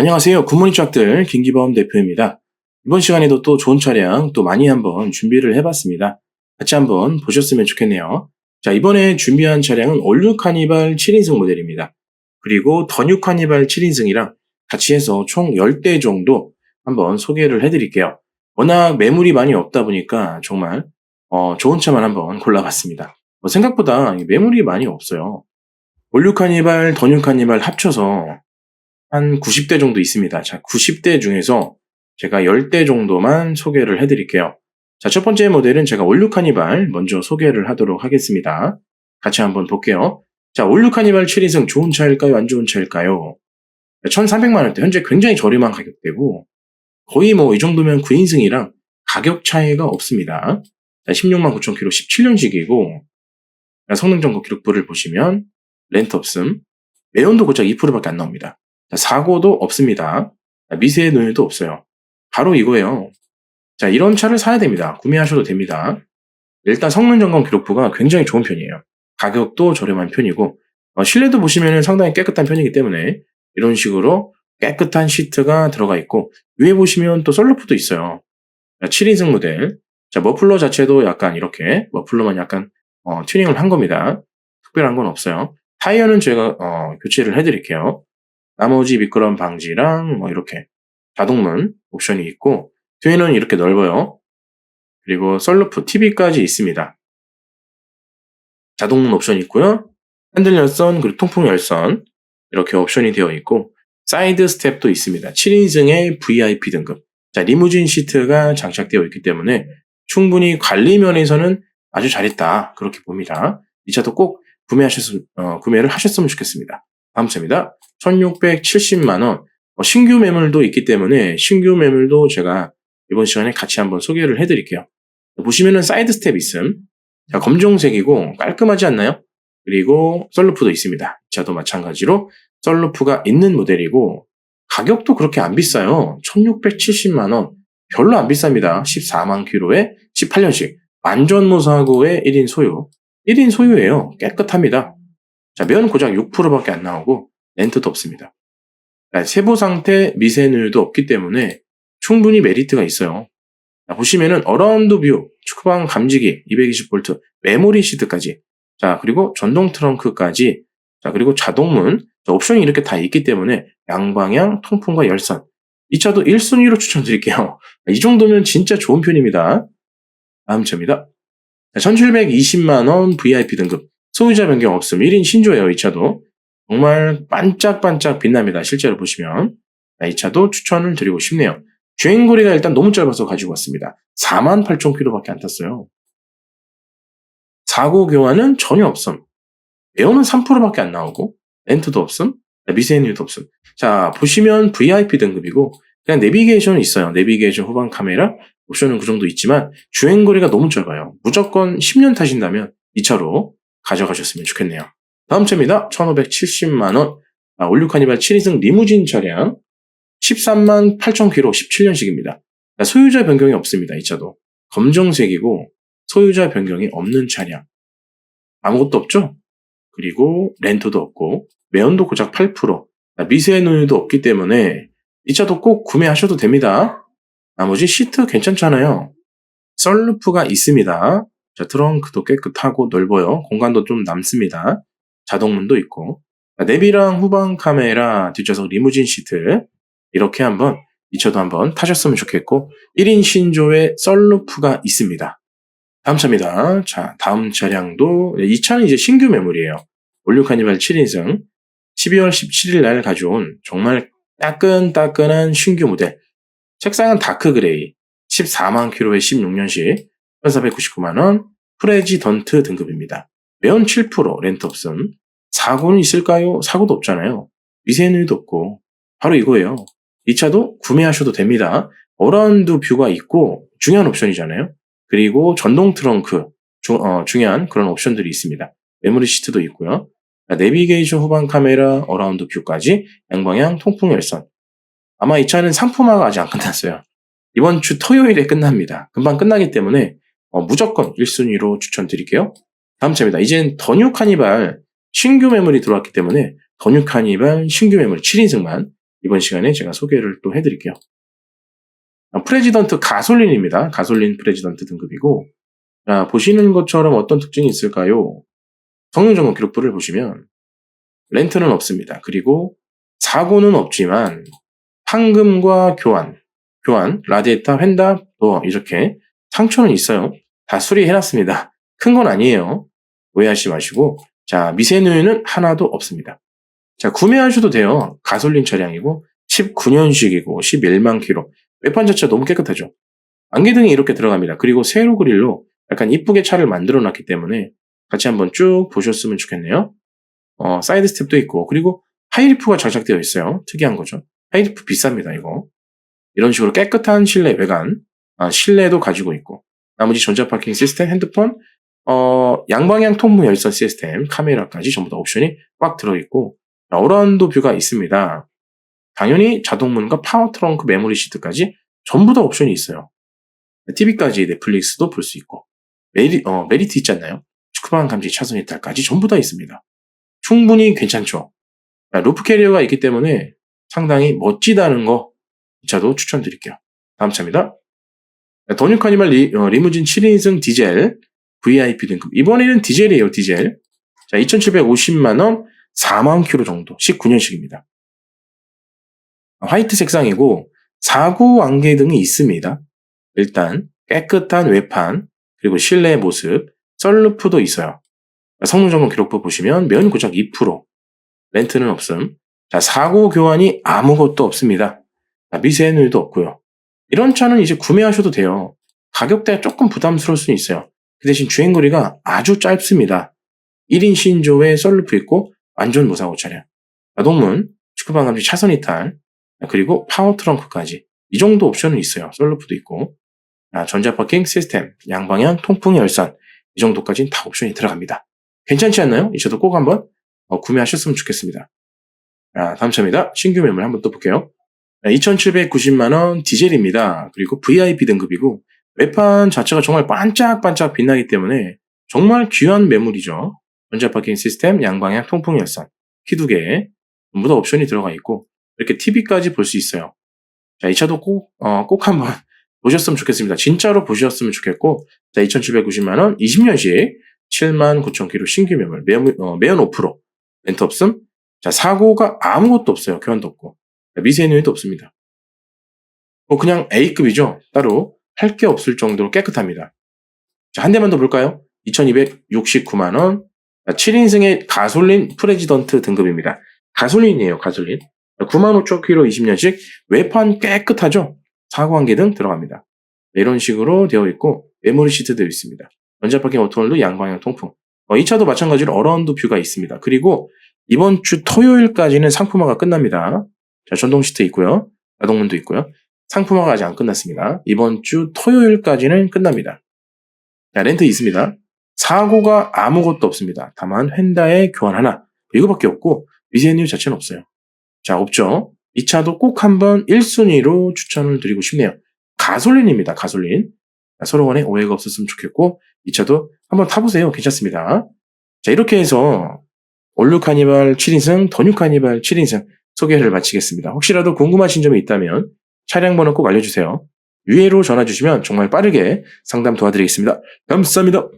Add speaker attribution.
Speaker 1: 안녕하세요. 굿모닝 쫙들 김기범 대표입니다. 이번 시간에도 또 좋은 차량 또 많이 한번 준비를 해봤습니다. 같이 한번 보셨으면 좋겠네요. 자, 이번에 준비한 차량은 올류 카니발 7인승 모델입니다. 그리고 더뉴 카니발 7인승이랑 같이 해서 총 10대 정도 한번 소개를 해드릴게요. 워낙 매물이 많이 없다 보니까 정말 어, 좋은 차만 한번 골라봤습니다. 뭐 생각보다 매물이 많이 없어요. 올류 카니발, 더뉴 카니발 합쳐서 한 90대 정도 있습니다. 자, 90대 중에서 제가 10대 정도만 소개를 해드릴게요. 자, 첫 번째 모델은 제가 올류 카니발 먼저 소개를 하도록 하겠습니다. 같이 한번 볼게요. 자, 올류 카니발 7인승 좋은 차일까요? 안 좋은 차일까요? 1,300만원대, 현재 굉장히 저렴한 가격대고, 거의 뭐 이 정도면 9인승이랑 가격 차이가 없습니다. 자, 16만 9천 킬로 17년식이고, 성능 점검 기록부를 보시면, 렌트 없음, 매연도 고작 2%밖에 안 나옵니다. 자, 사고도 없습니다. 자, 미세 노유도 없어요. 바로 이거예요. 자, 이런 차를 사야 됩니다. 구매하셔도 됩니다. 일단 성능 점검 기록부가 굉장히 좋은 편이에요. 가격도 저렴한 편이고, 어, 실내도 보시면 상당히 깨끗한 편이기 때문에 이런 식으로 깨끗한 시트가 들어가 있고, 위에 보시면 또 썰루프도 있어요. 자, 7인승 모델. 자, 머플러 자체도 약간 이렇게, 머플러만 약간 어, 튜닝을 한 겁니다. 특별한 건 없어요. 타이어는 제가 어, 교체를 해드릴게요. 나머지 미끄럼 방지랑 뭐 이렇게 자동문 옵션이 있고 뒤에는 이렇게 넓어요. 그리고 썰루프 TV까지 있습니다. 자동문 옵션이 있고요. 핸들 열선 그리고 통풍 열선 이렇게 옵션이 되어 있고 사이드 스텝도 있습니다. 7인승의 VIP 등급. 자, 리무진 시트가 장착되어 있기 때문에 충분히 관리 면에서는 아주 잘했다. 그렇게 봅니다. 이 차도 꼭 구매하셨, 어, 구매를 하셨으면 좋겠습니다. 다음 차입니다. 1670만원. 어, 신규 매물도 있기 때문에 신규 매물도 제가 이번 시간에 같이 한번 소개를 해드릴게요. 보시면은 사이드 스텝 있음. 자, 검정색이고 깔끔하지 않나요? 그리고 썰루프도 있습니다. 이 차도 마찬가지로 썰루프가 있는 모델이고 가격도 그렇게 안 비싸요. 1670만원. 별로 안 비쌉니다. 14만 킬로에 18년식. 완전 무사고의 1인 소유. 1인 소유예요. 깨끗합니다. 자, 면 고작 6%밖에 안 나오고 렌트도 없습니다. 세부 상태 미세누유도 없기 때문에 충분히 메리트가 있어요. 자, 보시면은 어라운드 뷰, 축구방 감지기 220V, 메모리 시트까지. 자, 그리고 전동 트렁크까지. 자, 그리고 자동문. 자, 옵션이 이렇게 다 있기 때문에 양방향 통풍과 열선. 이 차도 1순위로 추천드릴게요. 이 정도면 진짜 좋은 편입니다. 다음 차입니다. 1720만원 VIP 등급. 소유자 변경 없음 1인 신조예요, 이 차도. 정말 반짝반짝 빛납니다, 실제로 보시면. 이 차도 추천을 드리고 싶네요. 주행거리가 일단 너무 짧아서 가지고 왔습니다. 4만 8천 킬로밖에 안 탔어요. 사고 교환은 전혀 없음. 에어는 3%밖에 안 나오고, 렌트도 없음, 미세누유도 없음. 자, 보시면 VIP 등급이고, 그냥 내비게이션은 있어요. 내비게이션 후방 카메라, 옵션은 그 정도 있지만, 주행거리가 너무 짧아요. 무조건 10년 타신다면 이 차로 가져가셨으면 좋겠네요. 다음 차입니다. 1570만원. 아, 올류 카니발 7인승 리무진 차량. 13만 8천 킬로 17년식입니다. 소유자 변경이 없습니다. 이 차도. 검정색이고 소유자 변경이 없는 차량. 아무것도 없죠? 그리고 렌트도 없고 매연도 고작 8%. 미세누유도 없기 때문에 이 차도 꼭 구매하셔도 됩니다. 나머지 시트 괜찮잖아요. 썰루프가 있습니다. 자, 트렁크도 깨끗하고 넓어요. 공간도 좀 남습니다. 자동문도 있고. 내비랑 후방 카메라, 뒷좌석 리무진 시트. 이렇게 한번 이 차도 한번 타셨으면 좋겠고 1인 신조의 썰루프가 있습니다. 다음 차입니다. 자, 다음 차량도 이 차는 이제 신규 매물이에요. 올류 카니발 7인승 12월 17일 날 가져온 정말 따끈따끈한 신규 모델. 색상은 다크 그레이 14만 킬로에 16년식 1,499만원 프레지던트 등급입니다. 매연 7% 렌트 없음. 사고는 있을까요? 사고도 없잖아요. 미세누유도 없고 바로 이거예요. 이 차도 구매하셔도 됩니다. 어라운드 뷰가 있고 중요한 옵션이잖아요. 그리고 전동 트렁크 주, 어, 중요한 그런 옵션들이 있습니다. 메모리 시트도 있고요. 내비게이션 후방 카메라, 어라운드 뷰까지 양방향 통풍 열선. 아마 이 차는 상품화가 아직 안 끝났어요. 이번 주 토요일에 끝납니다. 금방 끝나기 때문에 어, 무조건 1순위로 추천드릴게요. 다음 차입니다. 이젠 더뉴 카니발 신규 매물이 들어왔기 때문에 더뉴 카니발 신규 매물 7인승만 이번 시간에 제가 소개를 또 해드릴게요. 아, 프레지던트 가솔린입니다. 가솔린 프레지던트 등급이고, 자, 보시는 것처럼 어떤 특징이 있을까요? 성능 점검 기록부를 보시면, 렌트는 없습니다. 그리고 사고는 없지만, 판금과 교환, 교환, 라디에이터, 휀다, 도어, 이렇게 상처는 있어요. 다 수리해놨습니다. 큰 건 아니에요. 오해하지 마시고, 자, 미세누유는 하나도 없습니다. 자, 구매하셔도 돼요. 가솔린 차량이고, 19년식이고, 11만 킬로. 외판 자체가 너무 깨끗하죠. 안개등이 이렇게 들어갑니다. 그리고 세로 그릴로 약간 이쁘게 차를 만들어 놨기 때문에 같이 한번 쭉 보셨으면 좋겠네요. 어, 사이드 스텝도 있고, 그리고 하이리프가 장착되어 있어요. 특이한 거죠. 하이리프 비쌉니다, 이거. 이런 식으로 깨끗한 실내 외관, 아, 실내도 가지고 있고, 나머지 전자 파킹 시스템, 핸드폰, 어, 양방향 통무 열선 시스템, 카메라까지 전부 다 옵션이 꽉 들어있고, 어라운드 뷰가 있습니다. 당연히 자동문과 파워 트렁크 메모리 시트까지 전부 다 옵션이 있어요. TV까지 넷플릭스도 볼 수 있고, 메리, 어, 메리트 않나요? 축구방 감지 차선 이탈까지 전부 다 있습니다. 충분히 괜찮죠. 자, 루프 캐리어가 있기 때문에 상당히 멋지다는 거, 이 차도 추천드릴게요. 다음 차입니다. 자, 더뉴 카니발 리, 어, 리무진 7인승 디젤 VIP 등급. 이번에는 디젤이에요, 디젤. 자, 2,750만원, 4만 킬로 정도. 19년식입니다. 화이트 색상이고, 사구 안개 등이 있습니다. 일단, 깨끗한 외판, 그리고 실내 모습, 썰루프도 있어요. 성능 점검 기록부 보시면 면 고작 2%, 렌트는 없음. 자, 사고 교환이 아무것도 없습니다. 자, 미세누유도 없고요. 이런 차는 이제 구매하셔도 돼요. 가격대가 조금 부담스러울 수는 있어요. 그 대신 주행거리가 아주 짧습니다. 1인 신조에 썰루프 있고 완전 무사고 차량. 자동문, 축구방 감지 차선 이탈, 그리고 파워 트렁크까지 이 정도 옵션은 있어요. 썰루프도 있고 아, 전자 파킹 시스템, 양방향 통풍 열선 이 정도까지는 다 옵션이 들어갑니다. 괜찮지 않나요? 이 차도 꼭 한번 어, 구매하셨으면 좋겠습니다. 아, 다음 차입니다. 신규 매물 한번 또 볼게요. 2,790만원 디젤입니다. 그리고 VIP 등급이고 외판 자체가 정말 반짝반짝 빛나기 때문에 정말 귀한 매물이죠. 전자 파킹 시스템, 양방향 통풍 열선, 키 두 개, 전부 다 옵션이 들어가 있고 이렇게 TV까지 볼 수 있어요. 자, 이 차도 꼭, 어, 꼭 한번 보셨으면 좋겠습니다. 진짜로 보셨으면 좋겠고, 자, 2,790만원, 20년식, 7만 9천 킬로 신규 매물, 매연, 어, 매연 5%, 렌트 없음. 자, 사고가 아무것도 없어요. 교환도 없고. 미세누유도 없습니다. 뭐 그냥 A급이죠. 따로 할 게 없을 정도로 깨끗합니다. 자, 한 대만 더 볼까요? 2269만원. 7인승의 가솔린 프레지던트 등급입니다. 가솔린이에요, 가솔린. 9만 5천 킬로 20년씩 외판 깨끗하죠? 사고 한개 등 들어갑니다. 네, 이런 식으로 되어 있고 메모리 시트도 있습니다. 전자파킹 오토홀도 양방향 통풍. 어, 이 차도 마찬가지로 어라운드 뷰가 있습니다. 그리고 이번 주 토요일까지는 상품화가 끝납니다. 자, 전동 시트 있고요. 자동문도 있고요. 상품화가 아직 안 끝났습니다. 이번 주 토요일까지는 끝납니다. 자, 렌트 있습니다. 사고가 아무것도 없습니다. 다만 휀다의 교환 하나 이거밖에 없고 미세누 자체는 없어요. 자, 없죠. 이 차도 꼭 한번 1순위로 추천을 드리고 싶네요. 가솔린입니다. 가솔린. 서로 간에 오해가 없었으면 좋겠고 이 차도 한번 타보세요. 괜찮습니다. 자, 이렇게 해서 올류 카니발 7인승, 더뉴 카니발 7인승 소개를 마치겠습니다. 혹시라도 궁금하신 점이 있다면 차량 번호 꼭 알려주세요. 유예로 전화 주시면 정말 빠르게 상담 도와드리겠습니다. 감사합니다.